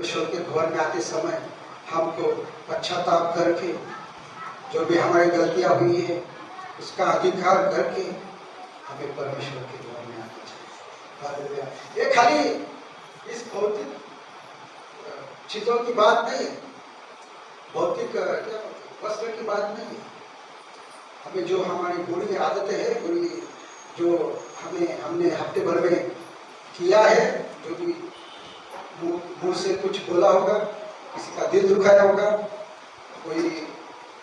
ईश्वर के भवन में आते समय हमको पश्चाताप करके, जो भी हमारी गलतियाँ हुई है, उसका अधिकार करके हमें परमेश्वर के भवन में आना चाहिए। ये खाली इस भौतिक चीज़ों की बात नहीं है। भौतिक वस्त्र की बात नहीं है। हमें जो हमारी बुरी आदतें हैं बुरी जो हमें, हमने हफ़्ते भर में किया है, जो भी मुँह से कुछ बोला होगा, किसी का दिल दुखाया होगा, कोई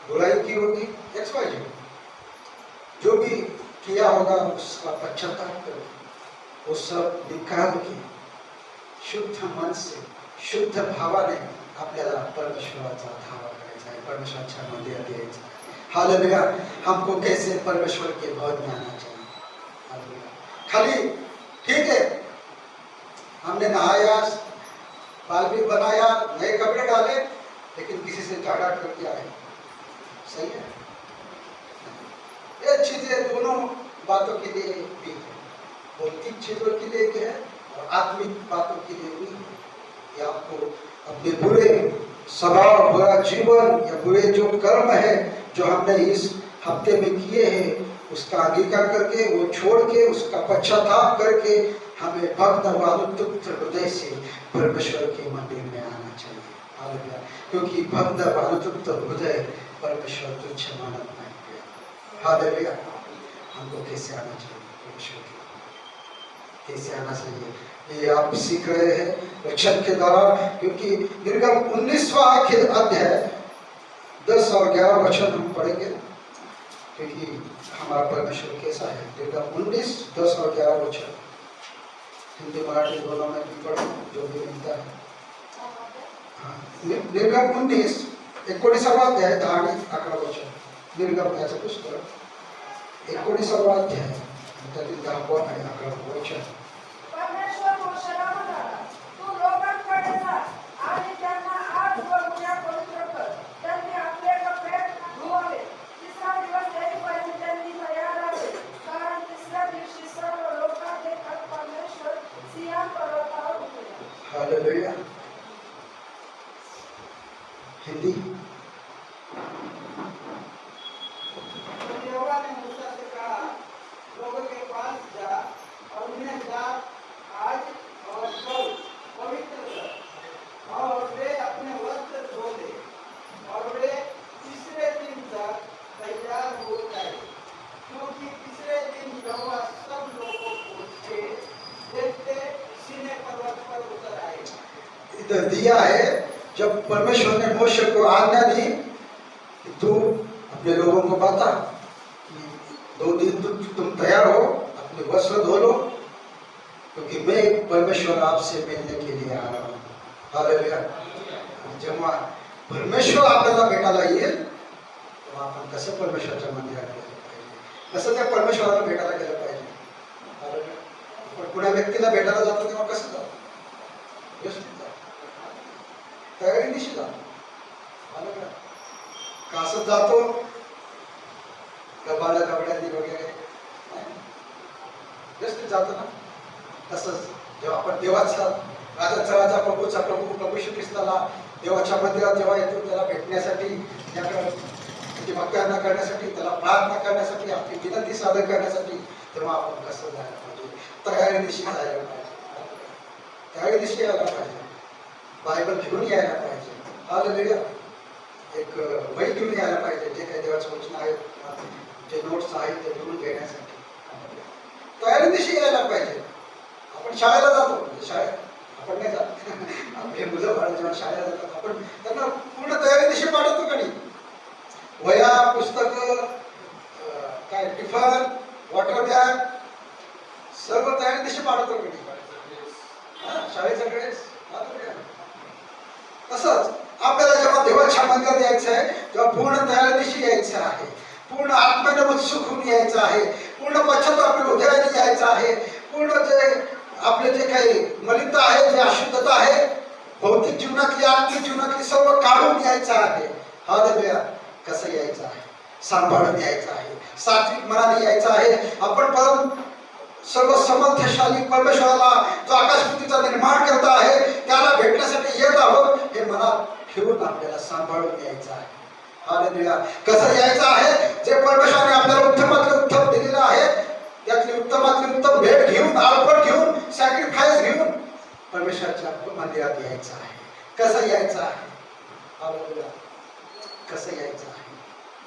बुराई की होगी एक्स वाई जेड जो भी किया होगा, उसका पश्चाताप करो। वो सब निकाल के शुद्ध मन से, शुद्ध भावाने आपल्याला परमेश्वराचा धावा करायचा आहे, परमेश्वराच्या द्यायचा आहे. हालेलुया हमको कैसे परमेश्वर के भवन में आना चाहिए खाली ठीक है। हमने नहाया भी बनाया, नए कपड़े डाले, लेकिन किसी से झगड़ा करके आए। सही है? ये चीज़ें दोनों बातों के लिए भी है। भौतिक चीज़ों के लिए भी है और आत्मिक बातों के लिए भी है। आपको अपने बुरे स्वभाव, बुरा जीवन या बुरे जो कर्म है, जो हमने इस हफ़्ते में किए हैं उसका अंगीकार करके, वो छोड़ के, उसका पश्चाताप करके हमें भक्त और हृदय से परमेश्वर के मंदिर में आना चाहिए। क्योंकि भक्त और हृदय परमेश्वर तुच्छ मानव है। हालेलुया। हमको कैसे आना चाहिए परमेश्वर के कैसे आना चाहिए? ये आप सीख रहे हैं वचन के द्वारा, क्योंकि निर्गम उन्नीसवा अध्याय, दस और ग्यारह वचन हम पढ़ेंगे। क्योंकि हमारा परमेश्वर कैसा है? डेटा उन्नीस दस और ग्यारह वचन। हिंदी मराठी दोनों में भी पढ़ो जो भी मिलता है। हाँ, निर्गम उन्नीस एकोणीसावा अध्याय दहा आणि वचन। निर्गम याचं पुस्तक एकोणीसावा अध्याय त्यातील दहावा आणि अकरा वचन परमेश्वर मोशेला म्हणाला तू लोकांकडे जा आणि त्यांना आज व उद्या पवित्र कर त्यांनी आपले कपडे धुवावे तिसरा दिवस येईपर्यंत त्यांनी तयार राहावे कारण तिसऱ्या दिवशी सर्व लोकां देखत परमेश्वर सियान पर्वतावर उतरेल हालेलुया हिंदी यहोवा ने मूसा से कहा लोगों के पास जा और उन्हें जात आज और कल पवित्र कर और वे अपने वस्त्र धो ले और वे तीसरे दिन तक तैयार हो जाए क्योंकि तीसरे दिन यहोवा सब लोगों को से देखते सीने पर्वत पर उतर आए इधर दिया है, जब परमेश्वर ने मोशे को आज्ञा दी कि तू अपने लोगों को बता कि दो दिन तुम तुम तैयार हो, अपने वस्त्र धो लो, क्योंकि मैं परमेश्वर आपसे मिलने के लिए आ रहा हूँ। जेव्हा परमेश्वर आपल्याला भेटायला येईल तेव्हा आपण कसं परमेश्वराच्या मंदिरात गेलं पाहिजे कसं त्या परमेश्वराला भेटायला गेलं पाहिजे. आपण व्यक्तीला भेटायला जातो तेव्हा कसं तयारी जातो आलं का? कासत जातो? गबाळ्या कपड्यांनी वगैरे? नाही. व्यवस्थित जातो ना. तसंच. जेव्हा आपण देवाचा राजाचा राजा प्रभूचा प्रभू प्रभू श्री ख्रिस्ताला देवाच्या मंदिरात जेव्हा येतो त्याला भेटण्यासाठी त्याकडे म्हणजे त्याची भक्तांना करण्यासाठी त्याला प्रार्थना करण्यासाठी आपली विनंती सादर करण्यासाठी तेव्हा आपण कसं जायला पाहिजे? तयारीनिशी जायला पाहिजे? तयारीनिशी यायला पाहिजे? बायबल घेऊन यायला पाहिजे. हालेलुया एक वही घेऊन यायला पाहिजे जे काही देवाचं वचन आहे जे नोट्स आहेत ते लिहून घेण्यासाठी. तयारी दिवशी यायला पाहिजे. आपण शाळेला जातो. शाळेत आपण नाही जात. आपले मुलं बाळ जेव्हा शाळेला जातात आपण त्यांना पूर्ण तयारी दिवशी पाठवतो का नाही? वया पुस्तक काय टिफन वॉटर बॅग सर्व तयारी दिवशी पाठवतो का नाही? हा, शाळेचा ड्रेस. तसंच आपल्याला जेव्हा देवाच्या मंदिरात यायचं आहे तेव्हा पूर्ण तयारीशी यायचं आहे. पूर्ण आत्म्याने उत्सुक होऊन यायचं आहे. पूर्ण पश्चाताप हृदयाने यायचं आहे. पूर्ण जे आपले जे काही मलिनता आहे जे अशुद्धता आहे भौतिक जीवनातली आत्मिक जीवनातली सर्व काढून यायचं आहे. हा कसं यायचं आहे? सांभाळून यायचं आहे. सात्विक मनाने यायचं आहे. आपण परत सर्व समर्थशाली परमेश्वराला जो आकाशपृथ्वीचा निर्माण करता आहे, त्याला भेटण्यासाठी येत आहोत, हे मनात ठेवून आपल्याला सांभाळून यायचं आहे. हालेलुया कसं यायचं आहे? जे परमेश्वराने आपल्याला उत्तमातले उत्तम दिलेलं आहे, त्यातली उत्तमातली उत्तम भेट घेऊन आलपट घेऊन सॅक्रिफाईस घेऊन परमेश्वराच्या मंदिरात यायचं आहे. कसं यायचं आहे? हालेलुया कसं यायचं आहे?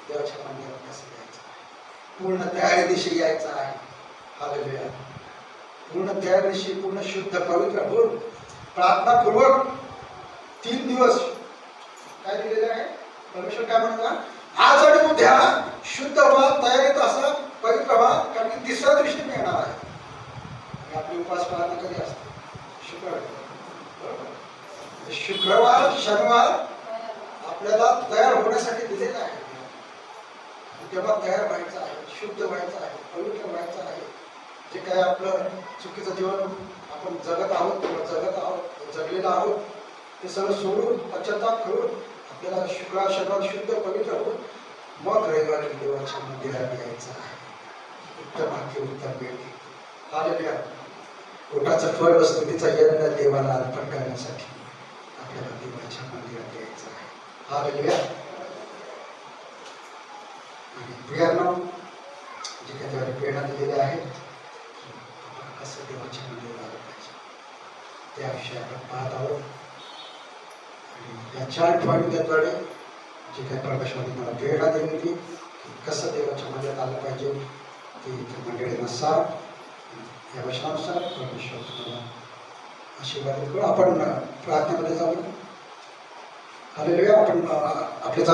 देवाच्या मंदिरात कसं यायचं आहे? पूर्ण तयारीदिशी यायचं आहे. हालेलुया. पूर्ण दिवशी पूर्ण शुद्ध पवित्र होऊन प्रार्थनापूर्वक तीन दिवस काय दिलेलं आहे? परमेश्वर काय म्हणता आज आणि उद्या शुद्ध व्हा तयारीत असा पवित्र व्हा कारण की तिसऱ्या दिवशी मिळणार येणार आहे. आपली उपास प्रार्थना कधी असते? शुक्रवार. बरोबर. म्हणजे शुक्रवार शनिवार आपल्याला तयार होण्यासाठी दिलेलं आहे. तेव्हा तयार व्हायचं आहे शुद्ध व्हायचं आहे पवित्र व्हायचं आहे. जे काय आपलं चुकीचं जीवन आपण जगत आहोत किंवा जगत आहोत जगलेलं आहोत ते सगळं सोडून पश्चाताप करून आपल्याला शुक्रा शनिवार शुद्ध पवित्र होऊन मग रविवारी देवाच्या मंदिरात यायचं आहे. उत्तम हाती उत्तम मिळते आलेल्या पोटाचं फळ व स्तुतीचा यज्ञ देवाला अर्पण करण्यासाठी आपल्याला देवाच्या मंदिरात यायचं आहे. आलेल्या आणि प्रियांना जे काही त्याला प्रेरणा दिलेल्या आहेत असं कसं देवाच्या मंदिरात आलं पाहिजे त्याविषयी आपण पाहत आहोत. आणि या चार पॉईंटद्वारे जे काही प्रकाशवादी मला प्रेरणा दिली होती की कसं देवाच्या मंदिरात आलं पाहिजे ते इथे मंडळी नसा या वचनानुसार परमेश्वर तुम्हाला आशीर्वाद करू आपण प्रार्थनेमध्ये जाऊ हालेलुया आपण अं, आपल्या